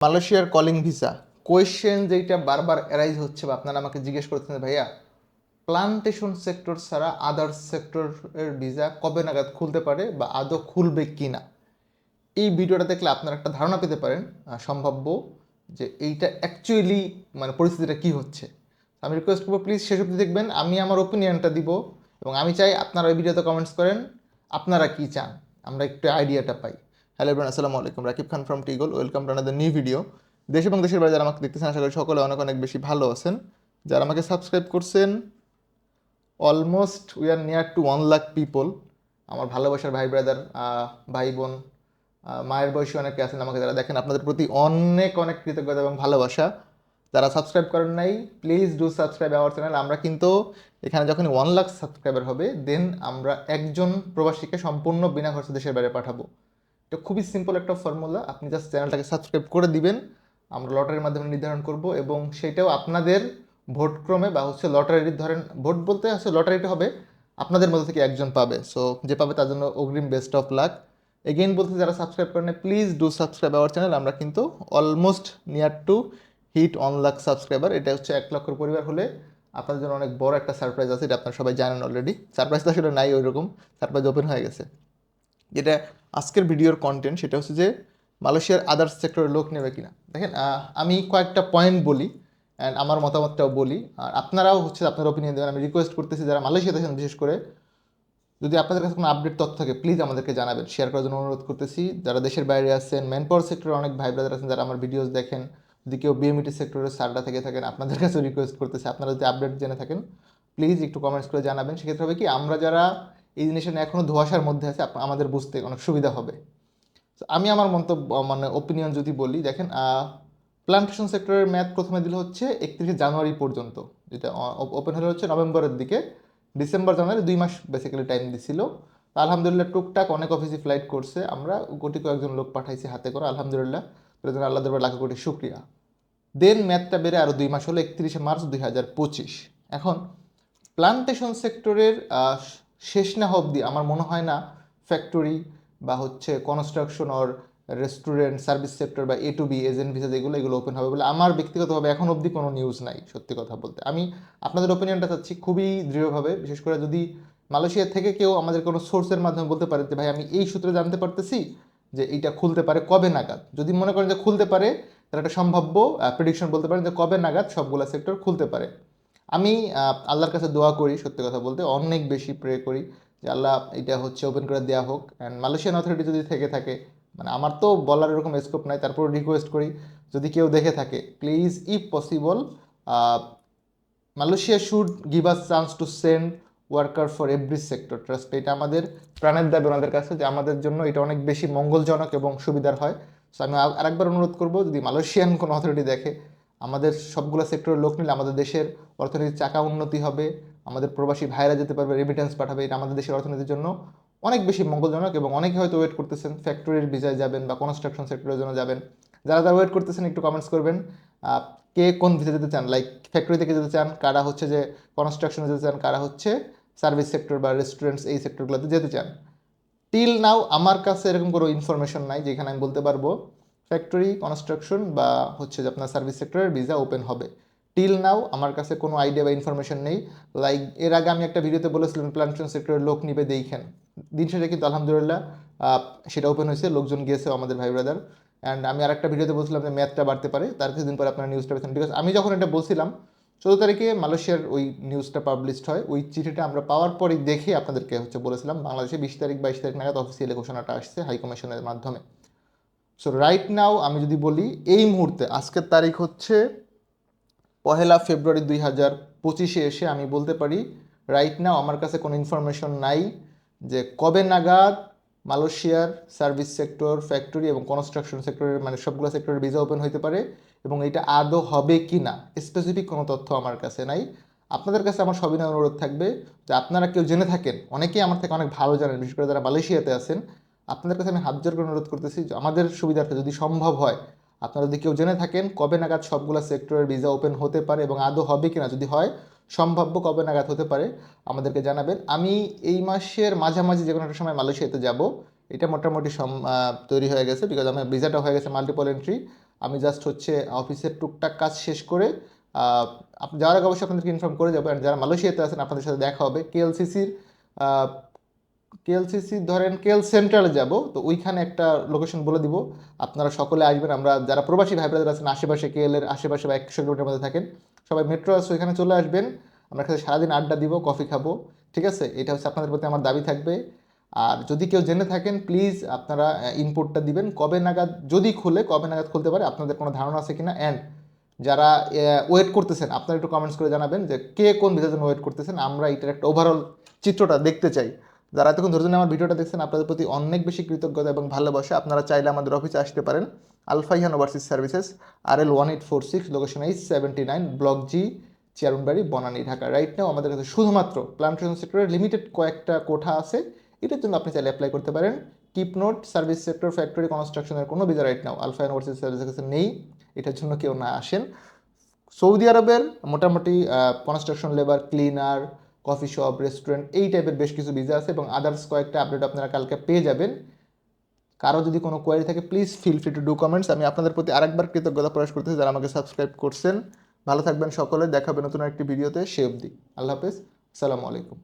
মালয়েশিয়ার calling visa. Question যেটা বারবার অ্যারাইজ হচ্ছে বা আপনারা আমাকে জিজ্ঞেস করছেন ভাইয়া, প্লান্টেশন সেক্টর ছাড়া আদার্স সেক্টরের ভিসা কবে নাগাদ খুলতে পারে বা আদৌ খুলবে কি না এই ভিডিওটা দেখলে আপনারা একটা ধারণা পেতে পারেন সম্ভাব্য যে এইটা অ্যাকচুয়ালি মানে পরিস্থিতিটা কি হচ্ছে। আমি রিকোয়েস্ট করব প্লিজ সেসব দেখবেন। আমি আমার ওপিনিয়নটা দিব এবং আমি চাই আপনারা এই ভিডিওতে কমেন্টস করেন। আপনারা কি চান? আমরা একটু আইডিয়াটা পাই। হ্যালো এভরিওয়ান আসসালামু আলাইকুম Rakib Khan from টিগল welcome to another new video দেশ এবং দেশের বাইরে যারা আমাকে দেখতেছেন, আশা করি সকলে অনেক অনেক বেশি ভালো আছেন। যারা আমাকে সাবস্ক্রাইব করছেন almost we are near to one lakh people আমার ভালোবাসার ভাই ব্রাদার ভাই বোন মায়ের বয়সী অনেকে আছেন আমাকে যারা দেখেন, আপনাদের প্রতি অনেক অনেক কৃতজ্ঞতা এবং ভালোবাসা। যারা সাবস্ক্রাইব করেন নাই please do subscribe our channel আমরা কিন্তু এখানে যখন ওয়ান লাখ সাবস্ক্রাইবার হবে দেন আমরা একজন প্রবাসীকে সম্পূর্ণ বিনা খরচে দেশের বাইরে পাঠাবো। এটা খুবই সিম্পল একটা ফর্মুলা আপনি জাস্ট চ্যানেলটাকে সাবস্ক্রাইব করে দিবেন। আমরা লটারির মাধ্যমে নির্ধারণ করব এবং সেটাও আপনাদের ভোটক্রমে বা হচ্ছে লটারির ধরেন, ভোট বলতে হচ্ছে লটারিটা হবে আপনাদের মধ্যে থেকে একজন পাবে। সো যে পাবে তার জন্য অগ্রিম বেস্ট অফ লাক এগেইন বলতে যারা সাবস্ক্রাইব করেন please do subscribe our channel আমরা কিন্তু almost near to hit on lakh subscriber এটা হচ্ছে এক লক্ষর পরিবার হলে আপনাদের জন্য অনেক বড় একটা সারপ্রাইজ আছে, এটা আপনারা সবাই জানেন অলরেডি সারপ্রাইজ তো আসলে নাই ওই রকম সারপ্রাইজ ওপেন হয়ে গেছে। যেটা আজকের ভিডিওর কন্টেন্ট সেটা হচ্ছে যে মালয়েশিয়ার আদার্স সেক্টরের লোক নেবে কিনা। দেখেন আমি কয়েকটা পয়েন্ট বলি অ্যান্ড আমার মতামতটাও বলি। আর আপনারাও হচ্ছে আপনার ওপিনিয়ন দেবেন। আমি রিকোয়েস্ট করতেছি যারা মালয়েশিয়াতে আছেন, বিশেষ করে যদি আপনাদের কাছে কোনো আপডেট তথ্য থাকে প্লিজ আমাদেরকে জানাবেন। শেয়ার করার জন্য অনুরোধ করতেছি। যারা দেশের বাইরে আছেন ম্যান পাওয়ার সেক্টরে অনেক ভাই ব্রাদার আছেন, যারা আমার ভিডিওস দেখেন, যদি কেউ বিএমইটি সেক্টরের সারটা থেকে থাকেন, আপনাদের কাছে রিকোয়েস্ট করতেছি। আপনারা যদি আপডেট জেনে থাকেন প্লিজ একটু কমেন্টস করে জানাবেন। সেক্ষেত্রে হবে কি, আমরা যারা এই জিনিসটা এখনও ধোয়াশার মধ্যে আছে আমাদের বুঝতে অনেক সুবিধা হবে। আমি আমার মন্তব্য মানে ওপিনিয়ন যদি বলি, দেখেন প্লান্টেশন সেক্টরের ম্যাথ প্রথমে দিল হচ্ছে একত্রিশে জানুয়ারি পর্যন্ত, যেটা ওপেন হলে হচ্ছে নভেম্বরের দিকে, ডিসেম্বর জানুয়ারি দুই মাস বেসিক্যালি টাইম দিছিল। আলহামদুলিল্লাহ টুকটাক অনেক অফিসে ফ্লাইট করছে, আমরা কোটি কয়েকজন লোক পাঠাইছি হাতে করে, আলহামদুলিল্লাহ তার জন্য আল্লাহ দরবার লাখ কোটি শুক্রিয়া। দেন ম্যাথটা বেড়ে আরও দুই মাস হলো একত্রিশে মার্চ দুই পঁচিশ। এখন প্লান্টেশন সেক্টরের শেষ না অবধি আমার মনে হয় না ফ্যাক্টরি বা হচ্ছে construction or restaurant service sector বা A to B agent visa যেগুলো এগুলো ওপেন হবে বলে আমার ব্যক্তিগতভাবে এখন অবধি কোনো নিউজ নাই, সত্যি কথা বলতে। আমি আপনাদের ওপিনিয়নটা চাচ্ছি খুবই দৃঢ়ভাবে, বিশেষ করে যদি মালয়েশিয়া থেকে কেউ আমাদের কোনো সোর্সের মাধ্যমে বলতে পারে যে, ভাই, আমি এই সূত্রে জানতে পারতেছি যে এইটা খুলতে পারে কবে নাগাদ। যদি মনে করেন যে খুলতে পারে, তাহলে একটা সম্ভাব্য প্রেডিকশন বলতে পারেন যে কবে নাগাদ সবগুলো সেক্টর খুলতে পারে। আমি আল্লাহর কাছে দোয়া করি, সত্যি কথা বলতে, অনেক বেশি প্রে করি যে আল্লাহ এটা হচ্ছে ওপেন করে দেওয়া হোক। অ্যান্ড মালয়েশিয়ান অথরিটি যদি থেকে থাকে মানে আমার তো বলার এরকম স্কোপ নাই তারপর রিকোয়েস্ট করি, যদি কেউ দেখে থাকে please if possible Malaysia should give us chance to send worker for every sector trust এটা আমাদের প্রাণের দাবি ওনাদের কাছে যে আমাদের জন্য এটা অনেক বেশি মঙ্গলজনক এবং সুবিধার হয়। সো আমি আর- আরেকবার অনুরোধ করব, যদি মালয়েশিয়ান কোনো অথরিটি দেখে আমাদের সবগুলো সেক্টরের লোক নিলে আমাদের দেশের অর্থনীতির চাকা উন্নতি হবে, আমাদের প্রবাসী ভাইরা যেতে পারবে রেমিটেন্স পাঠাবে, এটা আমাদের দেশের অর্থনীতির জন্য অনেক বেশি মঙ্গলজনক এবং অনেকে হয়তো ওয়েট করতেছেন ফ্যাক্টরির ভিসায় যাবেন বা কনস্ট্রাকশন সেক্টরের জন্য যাবেন। যারা যারা ওয়েট করতেছেন, একটু কমেন্টস করবেন কে কোন ভিসা যেতে চান? লাইক ফ্যাক্টরি থেকে যেতে চান, কারা হচ্ছে যে কনস্ট্রাকশনে যেতে চান, কারা হচ্ছে সার্ভিস সেক্টর বা রেস্টুরেন্টস এই সেক্টরগুলোতে যেতে চান। টিল নাও আমার কাছে এরকম কোনো ইনফরমেশন নাই, যেখানে আমি বলতে পারব ফ্যাক্টরি কনস্ট্রাকশন বা হচ্ছে যে আপনার সার্ভিস সেক্টরের ভিসা ওপেন হবে। টিল নাও আমার কাছে কোনো আইডিয়া বা ইনফরমেশন নেই। লাইক এর আগে আমি একটা ভিডিওতে বলেছিলাম প্লান্টেশন সেক্টরের লোক নিবে দেখেন। দিন শেষে কিন্তু আলহামদুলিল্লাহ সেটা ওপেন হয়েছে, লোকজন গিয়েছে আমাদের ভাই ব্রাদার অ্যান্ড আমি আরেকটা ভিডিওতে বলছিলাম যে ম্যাথটা বাড়তে পারে, তার কিছুদিন পরে আপনারা নিউজটা পেয়েছেন বিকজ আমি যখন এটা বলছিলাম, চোদ্দ তারিখে মালয়েশিয়ার ওই নিউজটা পাবলিশড হয়। ওই চিঠিটা আমরা পাওয়ার পরই দেখে আপনাদেরকে হচ্ছে বলেছিলাম, বাংলাদেশে বিশ তারিখ, বাইশ তারিখ নাগাদ অফিসিয়ালি ঘোষণাটা আসছে হাই কমিশনের মাধ্যমে। সো রাইট নাও আমি যদি বলি, এই মুহূর্তে, আজকের তারিখ হচ্ছে পহেলা ফেব্রুয়ারি দুই হাজার পঁচিশে এসে আমি বলতে পারি রাইট নাও আমার কাছে কোনো ইনফরমেশন নাই যে কবে নাগাদ মালয়েশিয়ার সার্ভিস সেক্টর ফ্যাক্টরি এবং কনস্ট্রাকশন সেক্টরের মানে সবগুলো সেক্টরের ভিসা ওপেন হতে পারে এবং এটা আদৌ হবে কি না স্পেসিফিক কোনো তথ্য আমার কাছে নাই। আপনাদের কাছে আমার সবিনয় অনুরোধ থাকবে যে আপনারা কেউ জেনে থাকেন, অনেকেই আমার থেকে অনেক ভালো জানেন, বিশেষ করে যারা মালয়েশিয়াতে আছেন আপনাদের কাছে আমি হাত জোর করে অনুরোধ করতেছি আমাদের সুবিধার্থে যদি সম্ভব হয়, আপনারা যদি কেউ জেনে থাকেন কবে নাগাদ সবগুলো সেক্টরের ভিসা ওপেন হতে পারে এবং আদৌ হবে কিনা যদি হয়, সম্ভাব্য কবে নাগাদ হতে পারে, আমাদেরকে জানাবেন। আমি এই মাসের মাঝামাঝি যে কোনো একটা সময় মালয়েশিয়াতে যাব। এটা মোটামুটি তৈরি হয়ে গেছে বিকজ আমার ভিসাটা হয়ে গেছে মাল্টিপল এন্ট্রি আমি জাস্ট হচ্ছে অফিসের টুকটাক কাজ শেষ করে যাওয়ার আগে অবশ্যই আপনাদেরকে ইনফর্ম করে যাব। যারা মালয়েশিয়াতে আছেন, আপনাদের সাথে দেখা হবে। কেএলসিসির কেএলসিসি ধরেন কেএল সেন্ট্রালে যাব, তো ওইখানে একটা লোকেশন বলে দিব। আপনারা সকলে আসবেন, আমরা যারা প্রবাসী ভাই ব্রাদার আছেন, আশেপাশে কেএল এর আশেপাশে বা একশো কিলোমিটার মধ্যে থাকেন, সবাই মেট্রো আছে, ওইখানে চলে আসবেন। আমরা কাছে সারাদিন আড্ডা দিব কফি খাব, ঠিক আছে? এটা হচ্ছে আপনাদের প্রতি আমার দাবি থাকবে। আর যদি কেউ জেনে থাকেন প্লিজ আপনারা ইনপুটটা দিবেন। কবে নাগাদ যদি খুলে, কবে নাগাদ খুলতে পারে, আপনাদের কোনো ধারণা আছে কিনা? অ্যান্ড যারা ওয়েট করতেছেন, আপনারা একটু কমেন্টস করে জানাবেন যে কে কোন ভিসার জন্য ওয়েট করতেছেন। আমরা এটার একটা ওভারঅল চিত্রটা দেখতে চাই। যারা এতক্ষণ ধরে আমার ভিডিওটা দেখছেন, আপনাদের প্রতি অনেক বেশি কৃতজ্ঞতা এবং ভালোবাসা। আপনারা চাইলে আমাদের অফিসে আসতে পারেন। Alfaihan overseas services R L one eight four six location H seventy nine block G Chairmanbari Banani Dhaka right now আমাদের কাছে শুধুমাত্র প্লান্টেশন সেক্টরের লিমিটেড কয়েকটা কোঠা আছে। এটার জন্য আপনি চাইলে অ্যাপ্লাই করতে পারেন। Keep note service sector factory কনস্ট্রাকশনের কোনো visa right now Alfain overseas সার্ভিসের কাছে নেই। এটার জন্য কেউ না আসেন। সৌদি আরবের মোটামুটি construction labour cleaner coffee shop, restaurant, এই টাইপের বেশ কিছু ভিসা আছে এবং আদার্স কয়েকটা আপডেট আপনারা কালকে পেয়ে যাবেন। কারও যদি কোনো কোয়ারি থাকে please feel free to do comments আমি আপনাদের প্রতি আরেকবার কৃতজ্ঞতা প্রকাশ করতেছি যারা আমাকে সাবস্ক্রাইব করছেন। ভালো থাকবেন সকলে দেখাবেন নতুন একটি ভিডিওতে সে অবধি। আল্লাহ হাফেজ। আসসালামু আলাইকুম।